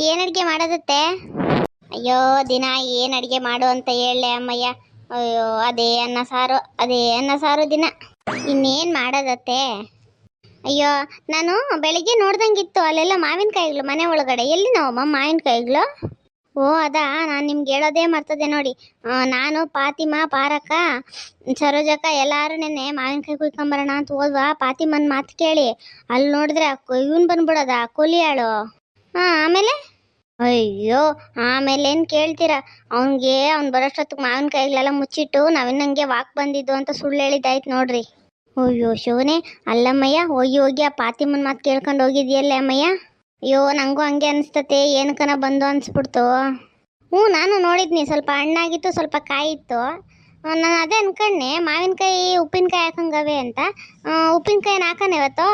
ಏನ್ ಅಡ್ಗೆ ಮಾಡೋದತ್ತೆ? ಅಯ್ಯೋ, ದಿನ ಏನ್ ಅಡ್ಗೆ ಮಾಡು ಅಂತ ಹೇಳಲೆ ಅಮ್ಮಯ್ಯ. ಅಯ್ಯೋ, ಅದೇ ಅನ್ನ ಸಾರು, ಅದೇ ಅನ್ನ ಸಾರು ದಿನ. ಇನ್ನೇನ್ ಮಾಡೋದತ್ತೆ? ಅಯ್ಯೋ, ನಾನು ಬೆಳಿಗ್ಗೆ ನೋಡ್ದಂಗಿತ್ತು, ಅಲ್ಲೆಲ್ಲ ಮಾವಿನಕಾಯಿಗಳು ಮನೆ ಒಳಗಡೆ. ಎಲ್ಲಿ ನಾವಮ್ಮ ಮಾವಿನಕಾಯಿಗಳು? ಓ, ಅದಾ? ನಾನು ನಿಮ್ಗೆ ಹೇಳೋದೇ ಮರ್ತದೆ ನೋಡಿ. ನಾನು, ಪಾತಿಮಾ ಪಾರಕ್ಕ ಸರೋಜಕ್ಕ ಎಲ್ಲರೂ ನೆನ್ನೆ ಮಾವಿನಕಾಯಿ ಕುಯ್ಕೊಂಬರೋಣ ಅಂತ ಹೋದ್ವಾ? ಪಾತಿಮನ್ ಮಾತು ಕೇಳಿ. ಅಲ್ಲಿ ನೋಡಿದ್ರೆ ಇವನ್ ಬಂದ್ಬಿಡೋದ, ಕೂಲಿಯಾಳು? ಹಾಂ, ಆಮೇಲೆ? ಅಯ್ಯೋ ಆಮೇಲೆ ಏನು ಕೇಳ್ತೀರಾ? ಅವನಿಗೆ ಅವ್ನು ಬರೋಷ್ಟೊತ್ತಿಗೆ ಮಾವಿನಕಾಯಿಗಳೆಲ್ಲ ಮುಚ್ಚಿಟ್ಟು ನಾವಿನ್ನಂಗೆ ವಾಕ್ ಬಂದಿದ್ದು ಅಂತ ಸುಳ್ಳು ಹೇಳಿದ್ದಾಯ್ತು ನೋಡ್ರಿ. ಅಯ್ಯೋ ಶಿವನೇ ಅಲ್ಲಮ್ಮಯ್ಯ ಹೋಗಿ ಹೋಗಿ ಆ ಪಾತಿಮನ್ ಮಾತು ಕೇಳ್ಕೊಂಡು ಹೋಗಿದ್ಯಲ್ಲ ಅಮ್ಮಯ್ಯ? ಅಯ್ಯೋ ನನಗೂ ಹಂಗೆ ಅನಿಸ್ತತೆ ಏನಕನ ಬಂದು ಅನಿಸ್ಬಿಡ್ತು. ಹ್ಞೂ ನಾನು ನೋಡಿದ್ನಿ ಸ್ವಲ್ಪ ಹಣ್ಣಾಗಿತ್ತು ಸ್ವಲ್ಪ ಕಾಯಿ ಇತ್ತು ನಾನು ಅದೇ ಅನ್ಕೊಂಡೆ ಮಾವಿನಕಾಯಿ ಉಪ್ಪಿನಕಾಯಿ ಹಾಕಂಗವೆ ಅಂತ. ಆ, ಉಪ್ಪಿನಕಾಯಿನ ಹಾಕೋಣ ಇವತ್ತು?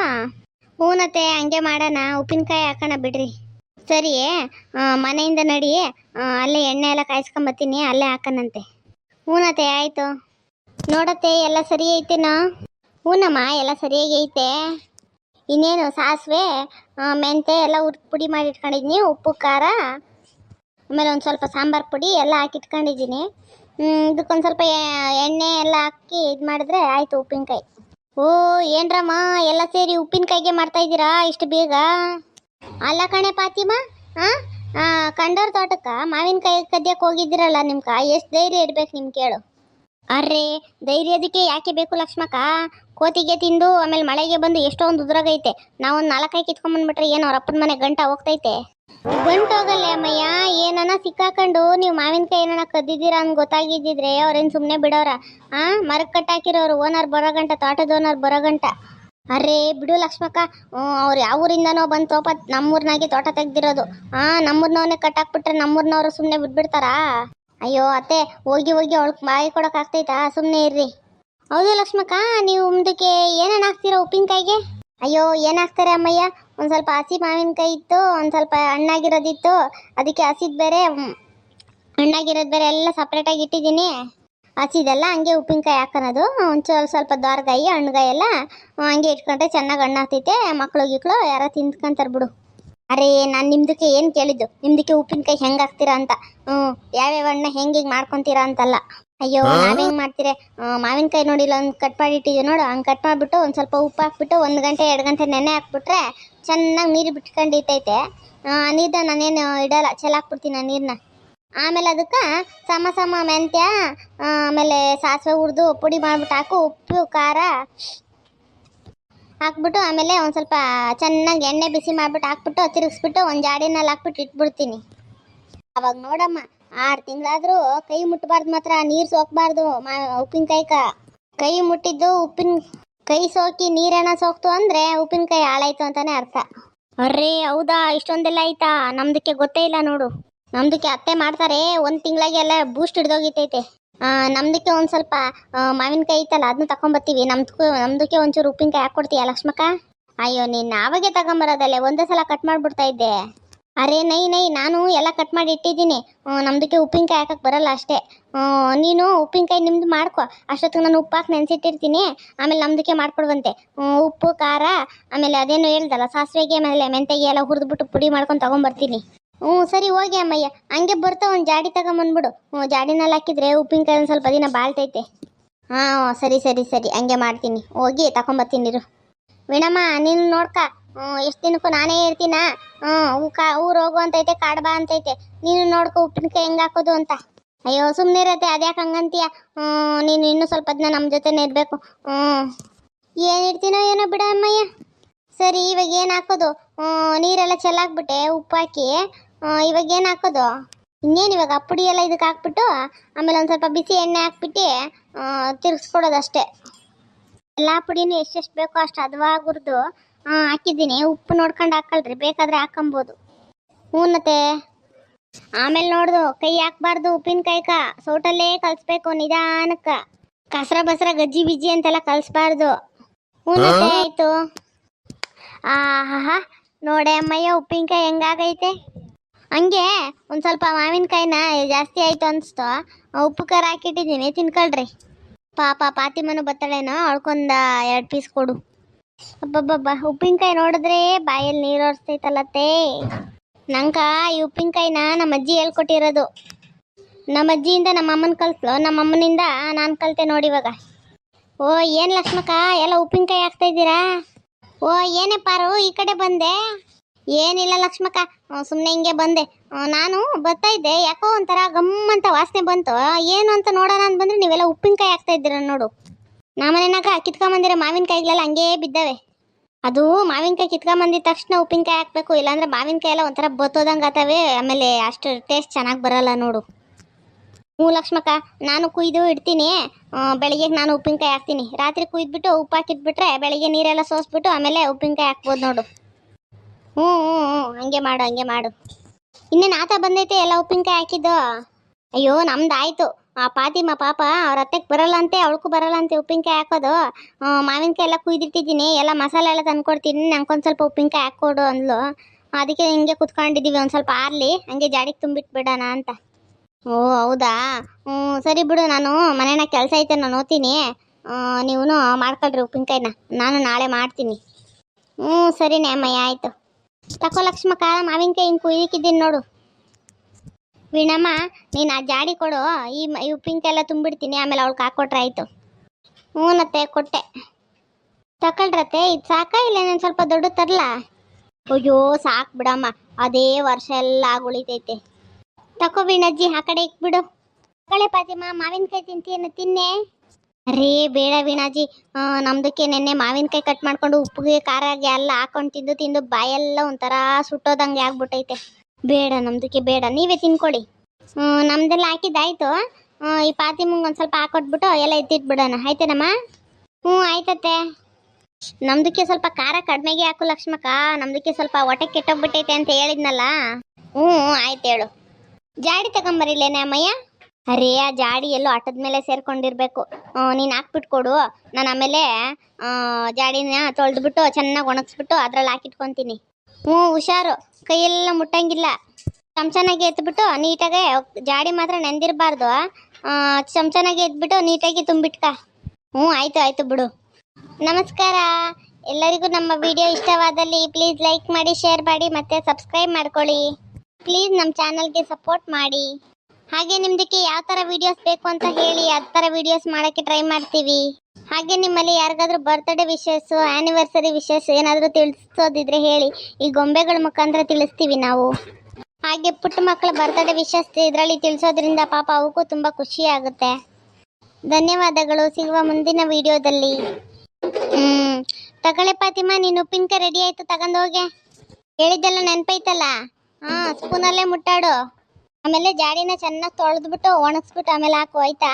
ಹೂನತ್ತೆ ಹಂಗೆ ಮಾಡೋಣ ಉಪ್ಪಿನಕಾಯಿ ಹಾಕೋಣ ಬಿಡ್ರಿ. ಸರಿ ಮನೆಯಿಂದ ನಡಿ. ಅಲ್ಲೇ ಎಣ್ಣೆ ಎಲ್ಲ ಕಾಯಿಸ್ಕೊಂಬತ್ತೀನಿ ಅಲ್ಲೇ ಹಾಕನಂತೆ. ಹೂನತ್ತೆ, ಆಯಿತು. ನೋಡತ್ತೆ, ಎಲ್ಲ ಸರಿ ಐತೆನಾ? ಹೂನಮ್ಮ, ಎಲ್ಲ ಸರಿಯಾಗಿ ಐತೆ. ಇನ್ನೇನು, ಸಾಸಿವೆ ಮೆಂತೆ ಎಲ್ಲ ಉರ್ ಪುಡಿ ಮಾಡಿ ಇಟ್ಕೊಂಡಿದ್ದೀನಿ, ಉಪ್ಪು, ಖಾರ, ಆಮೇಲೆ ಒಂದು ಸ್ವಲ್ಪ ಸಾಂಬಾರು ಪುಡಿ ಎಲ್ಲ ಹಾಕಿ ಇಟ್ಕೊಂಡಿದ್ದೀನಿ. ಇದಕ್ಕೊಂದು ಸ್ವಲ್ಪ ಎಣ್ಣೆ ಎಲ್ಲ ಹಾಕಿ ಇದು ಮಾಡಿದ್ರೆ ಆಯಿತು ಉಪ್ಪಿನಕಾಯಿ. ಓ, ಏನ್ರಮ್ಮ, ಎಲ್ಲ ಸೇರಿ ಉಪ್ಪಿನಕಾಯಿಗೆ ಮಾಡ್ತಾ ಇದ್ದೀರಾ? ಇಷ್ಟು ಬೇಗ? ಅಲ್ಲ ಕಣೆ ಪಾತಿಮಾ ಹಾಂ ಕಂಡೋರ್ ತೋಟಕ್ಕೆ ಮಾವಿನಕಾಯಿ ಕದ್ಯಕ್ಕೆ ಹೋಗಿದ್ದೀರಲ್ಲ ನಿಮ್ಗೆ ಎಷ್ಟು ಧೈರ್ಯ ಇರ್ಬೇಕು ನಿಮ್ಗೆ ಕೇಳು. ಅರ್ರೆ ಧೈರ್ಯದಕ್ಕೆ ಯಾಕೆ ಬೇಕು ಲಕ್ಷ್ಮಕ್ಕ? ಕೋತಿಗೆ ತಿಂದು, ಆಮೇಲೆ ಮಳೆಗೆ ಬಂದು ಎಷ್ಟೊಂದು ಉದ್ರಾಗೈತೆ ನಾವೊಂದು ನಾಲ್ಕೈ ಕಿತ್ಕೊಂಬಂದ್ಬಿಟ್ರೆ ಏನೋ ಅಪ್ಪನ ಮನೆ ಗಂಟ ಹೋಗ್ತೈತೆ. ಗಂಟು ಹೋಗಲ್ಲ ಅಮ್ಮಯ್ಯ, ಏನನ ಸಿಕ್ಕಾಕೊಂಡು ನೀವು ಮಾವಿನಕಾಯಿ ಏನನ ಕದ್ದಿದ್ದೀರಾ ಅಂತ ಗೊತ್ತಾಗಿದ್ದಿದ್ರೆ ಅವ್ರೇನು ಸುಮ್ಮನೆ ಬಿಡೋರ? ಆ ಮರಕ್ಕೆ ಕಟ್ಟಾಕಿರೋರು ಓನರ್ ಬರೋ ಗಂಟ, ತೋಟದ ಓನರ್ ಬರೋ ಗಂಟ. ಅರೇ, ಬಿಡು ಲಕ್ಷ್ಮಕ್ಕ. ಅವ್ರು ಯಾವ ಊರಿಂದನೋ ಬಂದು ತೋಪ ನಮ್ಮೂರ್ನಾಗೆ ತೋಟ ತೆಗ್ದಿರೋದು. ಆ ನಮ್ಮೂರ್ನವನ್ನೇ ಕಟ್ಟಾಕ್ಬಿಟ್ರೆ ನಮ್ಮೂರ್ನವ್ರು ಸುಮ್ಮನೆ ಬಿಟ್ಬಿಡ್ತಾರಾ? ಅಯ್ಯೋ, ಅತ್ತೆ, ಹೋಗಿ ಹೋಗಿ ಅವಳಕ್ಕೆ ಬಾಯಿ ಕೊಡೋಕೆ ಆಗ್ತೈತಾ? ಸುಮ್ಮನೆ ಇರ್ರಿ. ಹೌದು ಲಕ್ಷ್ಮಕ್ಕ, ನೀವು ಮುಂದಕ್ಕೆ ಏನೇನು ಹಾಕ್ತೀರಾ ಉಪ್ಪಿನಕಾಯಿಗೆ? ಅಯ್ಯೋ, ಏನು ಹಾಕ್ತಾರೆ ಅಮ್ಮಯ್ಯ? ಒಂದು ಸ್ವಲ್ಪ ಹಸಿ ಮಾವಿನಕಾಯಿ ಇತ್ತು, ಒಂದು ಸ್ವಲ್ಪ ಹಣ್ಣಾಗಿರೋದಿತ್ತು. ಅದಕ್ಕೆ ಹಸಿದ್ ಬೇರೆ ಹಣ್ಣಾಗಿರೋದು ಬೇರೆ ಎಲ್ಲ ಸಪ್ರೇಟಾಗಿ ಇಟ್ಟಿದ್ದೀನಿ. ಹಸಿದೆಲ್ಲ ಹಂಗೆ ಉಪ್ಪಿನಕಾಯಿ ಹಾಕೋಣದು ಒಂಚೂರು ಸ್ವಲ್ಪ ದ್ವಾರಗಾಯಿ ಹಣ್ಣುಗಾಯಿ ಎಲ್ಲ ಹಂಗೆ ಇಟ್ಕೊಂಡ್ರೆ ಚೆನ್ನಾಗಿ ಹಣ್ಣು ಆಗ್ತೈತೆ. ಮಕ್ಳು ಗಿಕ್ಳು ಯಾರೋ ತಿಂದ್ಕೊಂತಾರೆ ಬಿಡು. ಅರೇ ನಾನು ನಿಮ್ದಕ್ಕೆ ಏನು ಕೇಳಿದ್ದು? ನಿಮ್ದಕ್ಕೆ ಉಪ್ಪಿನಕಾಯಿ ಹೆಂಗೆ ಹಾಕ್ತೀರಾ ಅಂತ. ಹ್ಞೂ ಯಾವ್ಯಾವ ಹಣ್ಣ ಹೆಂಗೆ ಹಿಂಗೆ ಮಾಡ್ಕೊತೀರಾ ಅಂತಲ್ಲ. ಅಯ್ಯೋ ನಾವ್ ಹೆಂಗ್ ಮಾಡ್ತೀರಿ? ಮಾವಿನಕಾಯಿ ನೋಡಿಲ್ಲ ಒಂದು ಕಟ್ ಮಾಡಿಟ್ಟಿದ್ದೀವಿ ನೋಡು. ಹಂಗೆ ಕಟ್ ಮಾಡಿಬಿಟ್ಟು ಒಂದು ಸ್ವಲ್ಪ ಉಪ್ಪು ಹಾಕ್ಬಿಟ್ಟು ಒಂದು ಗಂಟೆ ಎರಡು ಗಂಟೆ ನೆನೆ ಹಾಕ್ಬಿಟ್ರೆ ಚೆನ್ನಾಗಿ ನೀರು ಬಿಟ್ಕೊಂಡಿತೈತೆ ನೀರನ್ನ ನಾನೇನು ಇಡೋಲ್ಲ. ಚೆಲ್ಲಾಕ್ಬಿಡ್ತೀನಿ ನಾನು ನೀರನ್ನ ಆಮೇಲೆ ಅದಕ್ಕೆ ಸಮ ಸಮ ಮೆಂತ್ಯ ಆಮೇಲೆ ಸಾಸಿವೆ ಹುರಿದು ಪುಡಿ ಮಾಡಿಬಿಟ್ಟು ಹಾಕು, ಉಪ್ಪು, ಖಾರ ಹಾಕ್ಬಿಟ್ಟು ಆಮೇಲೆ ಒಂದು ಸ್ವಲ್ಪ ಚೆನ್ನಾಗಿ ಎಣ್ಣೆ ಬಿಸಿ ಮಾಡಿಬಿಟ್ಟು ಹಾಕ್ಬಿಟ್ಟು ತಿರುಗಿಸ್ಬಿಟ್ಟು ಒಂದು ಜಾಡಿನಲ್ಲಿ ಹಾಕ್ಬಿಟ್ಟು ಇಟ್ಬಿಡ್ತೀನಿ. ಅವಾಗ ನೋಡಮ್ಮ, ಆರು ತಿಂಗಳಾದರೂ ಕೈ ಮುಟ್ಟಬಾರ್ದು ಮಾತ್ರ, ನೀರು ಸೋಕ್ಬಾರ್ದು, ಮಾ ಉಪ್ಪಿನಕಾಯಿಕ ಕೈ ಮುಟ್ಟಿದ್ದು ಉಪ್ಪಿನ, ಕೈ ಸೋಕಿ ನೀರೇನ ಸೋಕ್ತು ಅಂದರೆ ಉಪ್ಪಿನಕಾಯಿ ಹಾಳಾಯ್ತು ಅಂತಲೇ ಅರ್ಥ. ಅರ್ರೇ ಹೌದಾ? ಇಷ್ಟೊಂದೆಲ್ಲ ಆಯ್ತಾ? ನಮ್ದಕ್ಕೆ ಗೊತ್ತೇ ಇಲ್ಲ ನೋಡು. ನಮ್ದಕ್ಕೆ ಅತ್ತೆ ಮಾಡ್ತಾರೆ, ಒಂದು ತಿಂಗಳಿಗೆ ಎಲ್ಲ ಬೂಸ್ಟ್ ಹಿಡ್ದೋಗಿತೈತೆ ನಮ್ದಕ್ಕೆ ಒಂದು ಸ್ವಲ್ಪ ಮಾವಿನಕಾಯಿ ಐತಲ್ಲ ಅದನ್ನ ತಗೊಂಬರ್ತೀವಿ ನಮ್ದಕ್ಕೂ ನಮ್ದಕ್ಕೆ ಒಂಚೂರು ಉಪ್ಪಿನಕಾಯಿ ಹಾಕ್ಕೊಡ್ತೀಯ ಲಕ್ಷ್ಮಕ್ಕ? ಅಯ್ಯೋ, ನೀನು ಆವಾಗೆ ತಗೊಂಬರೋದಲ್ಲೇ, ಒಂದೇ ಸಲ ಕಟ್ ಮಾಡಿಬಿಡ್ತಾ ಇದ್ದೆ. ಅರೇ, ನೈ ನೈ, ನಾನು ಎಲ್ಲ ಕಟ್ ಮಾಡಿ ಇಟ್ಟಿದ್ದೀನಿ. ನಮ್ದಕ್ಕೆ ಉಪ್ಪಿನಕಾಯಿ ಹಾಕಕ್ಕೆ ಬರಲ್ಲ ಅಷ್ಟೇ. ನೀನು ಉಪ್ಪಿನಕಾಯಿ ನಿಮ್ದು ಮಾಡ್ಕೊ. ಅಷ್ಟೊತ್ತಿಗೆ ನಾನು ಉಪ್ಪು ಹಾಕಿ ನೆನೆಸಿಟ್ಟಿರ್ತೀನಿ. ಆಮೇಲೆ ನಮ್ದಕ್ಕೆ ಮಾಡ್ಕೊಡುವಂತೆ. ಉಪ್ಪು, ಖಾರ, ಆಮೇಲೆ ಅದೇನು ಹೇಳ್ದಲ್ಲ, ಸಾಸಿವೆಗೆ ಆಮೇಲೆ ಮೆಂತೆಗೆ ಎಲ್ಲ ಹುರಿದ್ಬಿಟ್ಟು ಪುಡಿ ಮಾಡ್ಕೊಂಡು ತಗೊಂಬರ್ತೀನಿ. ಹ್ಞೂ, ಸರಿ, ಹೋಗಿ ಅಮ್ಮಯ್ಯ. ಹಂಗೆ ಬರ್ತಾ ಒಂದು ಜಾಡಿ ತಗೊಂಬಂದ್ಬಿಡು. ಹ್ಞೂ, ಜಾಡಿನಲ್ಲಿ ಹಾಕಿದ್ರೆ ಉಪ್ಪಿನಕಾಯಿ ಒಂದು ಸ್ವಲ್ಪ ದಿನ ಬಾಳ್ತೈತೆ. ಹಾಂ ಸರಿ ಸರಿ ಸರಿ, ಹಂಗೆ ಮಾಡ್ತೀನಿ. ಹೋಗಿ ತಗೊಂಬರ್ತೀನಿ ಇರು. ವೀಣಮ್ಮ, ನೀನು ನೋಡ್ಕ. ಎಷ್ಟು ದಿನಕ್ಕೂ ನಾನೇ ಇರ್ತೀನಾ? ಹ್ಞೂ, ಹೂ ಕಾ ಊರು ಹೋಗು ಅಂತೈತೆ ಕಾಡ್ಬಾ ಅಂತೈತೆ. ನೀನು ನೋಡ್ಕೊ ಉಪ್ಪಿನಕಾಯಿ ಹೆಂಗೆ ಹಾಕೋದು ಅಂತ. ಅಯ್ಯೋ ಸುಮ್ಮನೆ ಇರತ್ತೆ, ಅದ್ಯಾಕೆ ಹಂಗಂತೀಯ? ಹ್ಞೂ, ನೀನು ಇನ್ನೂ ಸ್ವಲ್ಪ ದಿನ ನಮ್ಮ ಜೊತೆನೇ ಇರಬೇಕು. ಹ್ಞೂ. ಏನು ಇಡ್ತೀನೋ ಏನೋ ಬಿಡ ಅಮ್ಮಯ್ಯ. ಸರಿ, ಇವಾಗ ಏನು ಹಾಕೋದು? ಹ್ಞೂ, ನೀರೆಲ್ಲ ಚೆಲ್ಲಾಕ್ಬಿಟ್ಟೆ ಉಪ್ಪು ಹಾಕಿ. ಇವಾಗ ಏನು ಹಾಕೋದು? ಇನ್ನೇನು ಇವಾಗ ಆ ಪುಡಿ ಎಲ್ಲ ಇದಕ್ಕೆ ಹಾಕ್ಬಿಟ್ಟು ಆಮೇಲೆ ಒಂದು ಸ್ವಲ್ಪ ಬಿಸಿ ಎಣ್ಣೆ ಹಾಕ್ಬಿಟ್ಟು ತಿರ್ಗಿಸ್ಕೊಡೋದು ಅಷ್ಟೇ ಎಲ್ಲ ಪುಡಿನೂ ಎಷ್ಟೆಷ್ಟು ಬೇಕೋ ಅಷ್ಟು ಹುರಿದು ಹಾಕಿದ್ದೀನಿ. ಉಪ್ಪು ನೋಡ್ಕೊಂಡು ಹಾಕಲ್ರಿ ಬೇಕಾದ್ರೆ ಹಾಕೊಬೋದು. ಹ್ಞೂನತ್ತೆ ಆಮೇಲೆ ನೋಡ್ದು ಕೈ ಹಾಕ್ಬಾರ್ದು ಉಪ್ಪಿನಕಾಯ್ಕ ಸೌಟಲ್ಲೇ ಕಲಿಸ್ಬೇಕು ನಿಧಾನಕ್ಕೆ. ಕಸರ ಬಸರ ಗಜ್ಜಿ ಬಿಜ್ಜಿ ಅಂತೆಲ್ಲ ಕಲಿಸ್ಬಾರ್ದು. ಹ್ಞೂನತ್ತೆ ಆಯ್ತು. ಆಹಾ ನೋಡೆ ಅಮ್ಮಯ್ಯ ಉಪ್ಪಿನಕಾಯಿ ಹೆಂಗಾಗೈತೆ? ಹಂಗೆ ಒಂದು ಸ್ವಲ್ಪ ಮಾವಿನಕಾಯಿನ ಜಾಸ್ತಿ ಆಯ್ತು ಅನಿಸ್ತು. ಉಪ್ಪು ಖಾರ ಹಾಕಿಟ್ಟಿದ್ದೀನಿ, ತಿನ್ಕೊಳ್ರಿ. ಪಾಪ ಪಾತಿಮನು ಬತ್ತಳೇನೋ ಅಳ್ಕೊಂಡ ಎರಡು ಪೀಸ್ ಕೊಡು. ಅಬ್ಬಬ್ಬಬ್ಬ, ಉಪ್ಪಿನಕಾಯಿ ನೋಡಿದ್ರೆ ಬಾಯಲ್ಲಿ ನೀರು ಒರೆಸ್ತೈತಲ್ಲತ್ತೇ. ನಂಗ ಈ ಉಪ್ಪಿನಕಾಯಿನ ನಮ್ಮ ಅಜ್ಜಿ ಹೇಳ್ಕೊಟ್ಟಿರೋದು. ನಮ್ಮ ಅಜ್ಜಿಯಿಂದ ನಮ್ಮ ಅಮ್ಮನ ಕಲ್ತ್ಲು ನಮ್ಮ ಅಮ್ಮನಿಂದ ನಾನು ಕಲ್ತೆ ನೋಡಿ ಇವಾಗ. ಓ, ಏನು ಲಕ್ಷ್ಮಕ್ಕ, ಎಲ್ಲ ಉಪ್ಪಿನಕಾಯಿ ಹಾಕ್ತಾ ಇದ್ದೀರಾ? ಓ, ಏನೇ ಪಾರು, ಈ ಕಡೆ ಬಂದೆ. ಏನಿಲ್ಲ ಲಕ್ಷ್ಮಕ್ಕ ಸುಮ್ಮನೆ ಹಿಂಗೆ ಬಂದೆ. ನಾನು ಬರ್ತಾ ಇದ್ದೆ. ಯಾಕೋ ಒಂಥರ ಗಮ್ ಅಂತ ವಾಸನೆ ಬಂತು. ಏನು ಅಂತ ನೋಡೋಣ ಅಂತ ಬಂದ್ರೆ ನೀವೆಲ್ಲ ಉಪ್ಪಿನಕಾಯಿ ಹಾಕ್ತಾ ಇದ್ದೀರ ನೋಡು. ನಮ್ಮನೆನಾಗ ಕಿತ್ಕೊಂಬಂದಿರೋ ಮಾವಿನಕಾಯಿಗಳೆಲ್ಲ ಹಂಗೇ ಬಿದ್ದಾವೆ. ಅದು ಮಾವಿನಕಾಯಿ ಕಿತ್ಕೊಂಬಂದಿದ ತಕ್ಷಣ ಉಪ್ಪಿನಕಾಯಿ ಹಾಕ್ಬೇಕು, ಇಲ್ಲಾಂದ್ರೆ ಮಾವಿನಕಾಯಿ ಎಲ್ಲ ಒಂಥರ ಬತ್ತೋದಂಗೆ ಆತವೆ ಆಮೇಲೆ ಅಷ್ಟು ಟೇಸ್ಟ್ ಚೆನ್ನಾಗಿ ಬರಲ್ಲ ನೋಡು. ಹ್ಞೂ ಲಕ್ಷ್ಮಕ್ಕ, ನಾನು ಕುಯ್ದು ಇಡ್ತೀನಿ. ಬೆಳಿಗ್ಗೆ ನಾನು ಉಪ್ಪಿನಕಾಯಿ ಹಾಕ್ತೀನಿ. ರಾತ್ರಿ ಕುಯ್ದುಬಿಟ್ಟು ಉಪ್ಪು ಹಾಕಿಟ್ಬಿಟ್ರೆ ಬೆಳಿಗ್ಗೆ ನೀರೆಲ್ಲ ಸೋಸ್ಬಿಟ್ಟು ಆಮೇಲೆ ಉಪ್ಪಿನಕಾಯಿ ಹಾಕ್ಬೋದು ನೋಡು. ಹ್ಞೂ ಹ್ಞೂ ಹ್ಞೂ ಹಂಗೆ ಮಾಡು ಹಂಗೆ ಮಾಡು. ಇನ್ನೇನು ಆತ ಬಂದೈತೆ ಎಲ್ಲ ಉಪ್ಪಿನಕಾಯಿ ಹಾಕಿದ್ದು? ಅಯ್ಯೋ, ನಮ್ದು ಆಯಿತು. ಆ ಪಾತಿಮ ಪಾಪ ಅವ್ರ ಅತ್ತೆಗೆ ಬರಲ್ಲ ಅಂತೆ ಅವಳಕ್ಕೂ ಬರಲ್ಲ ಅಂತೆ ಉಪ್ಪಿನಕಾಯಿ ಹಾಕೋದು. ಮಾವಿನಕಾಯಿ ಎಲ್ಲ ಕುಯ್ದಿಟ್ಟಿದ್ದೀನಿ, ಎಲ್ಲ ಮಸಾಲೆ ಎಲ್ಲ ತಂದ್ಕೊಡ್ತೀನಿ ನಂಗೊಂದು ಸ್ವಲ್ಪ ಉಪ್ಪಿನಕಾಯಿ ಹಾಕ್ಕೊಡು ಅಂದ್ಲು. ಅದಕ್ಕೆ ಹಿಂಗೆ ಕುತ್ಕೊಂಡಿದ್ದೀವಿ ಒಂದು ಸ್ವಲ್ಪ ಆರ್ಲಿ, ಹಂಗೆ ಜಾಡಿಗೆ ತುಂಬಿಟ್ಬಿಡೋಣ ಅಂತ. ಓ, ಹೌದಾ? ಹ್ಞೂ, ಸರಿ ಬಿಡು, ನಾನು ಮನೇನ ಕೆಲಸ ಐತೆ ನಾನು ಓದ್ತೀನಿ ನೀವು ಮಾಡ್ಕೊಳ್ರಿ ಉಪ್ಪಿನಕಾಯಿನ. ನಾನು ನಾಳೆ ಮಾಡ್ತೀನಿ. ಹ್ಞೂ, ಸರಿನೇ ಅಮ್ಮಯ್ಯ, ಆಯಿತು. ತಕೋ ಲಕ್ಷ್ಮಕ್ಕ ಮಾವಿನಕಾಯಿ ಹಿಂಗೆ ಕುಯ್ದಿಕ್ಕಿದ್ದೀನಿ ನೋಡು. ವೀಣಮ್ಮ, ನೀನು ಆ ಜಾಡಿ ಕೊಡು. ಈ ಈ ಉಪ್ಪಿನಕಾಯಿ ಎಲ್ಲ ತುಂಬಿಡ್ತೀನಿ, ಆಮೇಲೆ ಅವಳಿಗೆ ಹಾಕೊಟ್ರೆ ಆಯಿತು. ಹ್ಞೂನತ್ತೆ ಕೊಟ್ಟೆ. ತಕೊಳ್ರತ್ತೆ, ಇದು ಸಾಕ ಇಲ್ಲ ನಾನು ಸ್ವಲ್ಪ ದೊಡ್ಡ ತರಲ? ಅಯ್ಯೋ, ಸಾಕು ಬಿಡಮ್ಮ. ಅದೇ ವರ್ಷ ಎಲ್ಲ ಆಗುಳಿತೈತೆ. ತಕೋ ವೀಣಜ್ಜಿ, ಆ ಕಡೆ ಇಕ್ಬಿಡು. ಕಳೆ ಪಾತಿಮ್ಮ, ಮಾವಿನಕಾಯಿ ತಿಂತೀನಿ ತಿನ್ನೆ? ಅರೇ ಬೇಡ ವೀಣಾಜಿ. ನಮ್ದಕ್ಕೆ ನೆನ್ನೆ ಮಾವಿನಕಾಯಿ ಕಟ್ ಮಾಡ್ಕೊಂಡು ಉಪ್ಪಿಗೆ ಖಾರ ಎಲ್ಲ ಹಾಕೊಂಡು ತಿಂದು ತಿಂದು ಬಾಯೆಲ್ಲ ಒಂಥರ ಸುಟ್ಟೋದಂಗೆ ಆಗ್ಬಿಟ್ಟೈತೆ. ಬೇಡ, ನಮ್ದಕ್ಕೆ ಬೇಡ. ನೀವೇ ತಿನ್ಕೊಡಿ. ನಮ್ದೆಲ್ಲ ಹಾಕಿದ್ದಾಯ್ತು. ಈ ಈ ಪಾತಿಮಂಗೆ ಒಂದು ಸ್ವಲ್ಪ ಹಾಕೊಟ್ಬಿಟ್ಟು ಎಲ್ಲ ಎತ್ತಿಟ್ಬಿಡೋಣ. ಆಯ್ತೇನಮ್ಮ? ಹ್ಞೂ, ಆಯ್ತತ್ತೆ. ನಮ್ದಕ್ಕೆ ಸ್ವಲ್ಪ ಖಾರ ಕಡಿಮೆಗೆ ಹಾಕು ಲಕ್ಷ್ಮಕ್ಕ. ನಮ್ದಕ್ಕೆ ಸ್ವಲ್ಪ ಹೊಟ್ಟೆ ಕೆಟ್ಟೋಗ್ಬಿಟ್ಟೈತೆ ಅಂತ ಹೇಳಿದ್ನಲ್ಲ. ಹ್ಞೂ, ಆಯ್ತು ಹೇಳು. ಜಾಡಿ ತಗೊಂಬರಿಲ್ಲೇನೆ ಅಮ್ಮಯ್ಯ? ಅರೇ, ಆ ಜಾಡಿ ಎಲ್ಲೋ ಆಟದ ಮೇಲೆ ಸೇರ್ಕೊಂಡಿರ್ಬೇಕು. ನೀನು ಹಾಕ್ಬಿಟ್ಟು ಕೊಡು. ನಾನು ಆಮೇಲೆ ಜಾಡಿನ ತೊಳೆದ್ಬಿಟ್ಟು ಚೆನ್ನಾಗಿ ಒಣಗಿಸ್ಬಿಟ್ಟು ಅದ್ರಲ್ಲಿ ಹಾಕಿಟ್ಕೊತೀನಿ. ಹ್ಞೂ, ಹುಷಾರು. ಕೈಯೆಲ್ಲ ಮುಟ್ಟಂಗಿಲ್ಲ. ಚಮಚನಾಗೆ ಎತ್ಬಿಟ್ಟು ನೀಟಾಗೆ ಜಾಡಿ ಮಾತ್ರ ನೆಂದಿರಬಾರ್ದು. ಚಮಚನಾಗೆ ಎತ್ಬಿಟ್ಟು ನೀಟಾಗಿ ತುಂಬಿಟ್ಕ. ಹ್ಞೂ, ಆಯಿತು ಆಯಿತು ಬಿಡು. ನಮಸ್ಕಾರ. ಎಲ್ಲರಿಗೂ ನಮ್ಮ ವಿಡಿಯೋ ಇಷ್ಟವಾದಲ್ಲಿ ಪ್ಲೀಸ್ ಲೈಕ್ ಮಾಡಿ, ಶೇರ್ ಮಾಡಿ ಮತ್ತೆ ಸಬ್ಸ್ಕ್ರೈಬ್ ಮಾಡ್ಕೊಳ್ಳಿ. ಪ್ಲೀಸ್ ನಮ್ಮ ಚಾನಲ್ಗೆ ಸಪೋರ್ಟ್ ಮಾಡಿ. ಹಾಗೆ ನಿಮ್ದಕ್ಕೆ ಯಾವ ಥರ ವಿಡಿಯೋಸ್ ಬೇಕು ಅಂತ ಹೇಳಿ, ಆ ಥರ ವಿಡಿಯೋಸ್ ಮಾಡೋಕ್ಕೆ ಟ್ರೈ ಮಾಡ್ತೀವಿ. ಹಾಗೆ ನಿಮ್ಮಲ್ಲಿ ಯಾರಿಗಾದ್ರೂ ಬರ್ತ್ಡೇ ವಿಶೇಷ ಆ್ಯನಿವರ್ಸರಿ ವಿಶಸ್ ಏನಾದರೂ ತಿಳಿಸೋದಿದ್ರೆ ಹೇಳಿ, ಈ ಗೊಂಬೆಗಳ ಮುಖಾಂತರ ತಿಳಿಸ್ತೀವಿ ನಾವು. ಹಾಗೆ ಪುಟ್ಟ ಮಕ್ಕಳ ಬರ್ತ್ಡೇ ವಿಶೇಷ ಇದರಲ್ಲಿ ತಿಳಿಸೋದ್ರಿಂದ ಪಾಪ ಅವಕ್ಕೂ ತುಂಬ ಖುಷಿ ಆಗುತ್ತೆ. ಧನ್ಯವಾದಗಳು, ಸಿಗುವ ಮುಂದಿನ ವಿಡಿಯೋದಲ್ಲಿ ಹ್ಮ್, ತಗೊಳ್ಳೆ ಪಾತಿಮಾ ನೀನು ಉಪ್ಪಿನಕಾಯಿ ರೆಡಿ ಆಯ್ತು ತಗೊಂಡೋಗೆ ಹೇಳಿದ್ದೆಲ್ಲ ನೆನಪೈತಲ್ಲ? ಹಾ ಸ್ಪೂನಲ್ಲೇ ಮುಟ್ಟಾಡು. ಆಮೇಲೆ ಜಾಡಿನ ಚೆನ್ನಾಗಿ ತೊಳೆದ್ಬಿಟ್ಟು ಒಣಗಿಸ್ಬಿಟ್ಟು ಆಮೇಲೆ ಹಾಕು ಆಯ್ತಾ?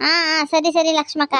ಹಾಂ ಹಾಂ ಸರಿ ಸರಿ ಲಕ್ಷ್ಮಕ್ಕ.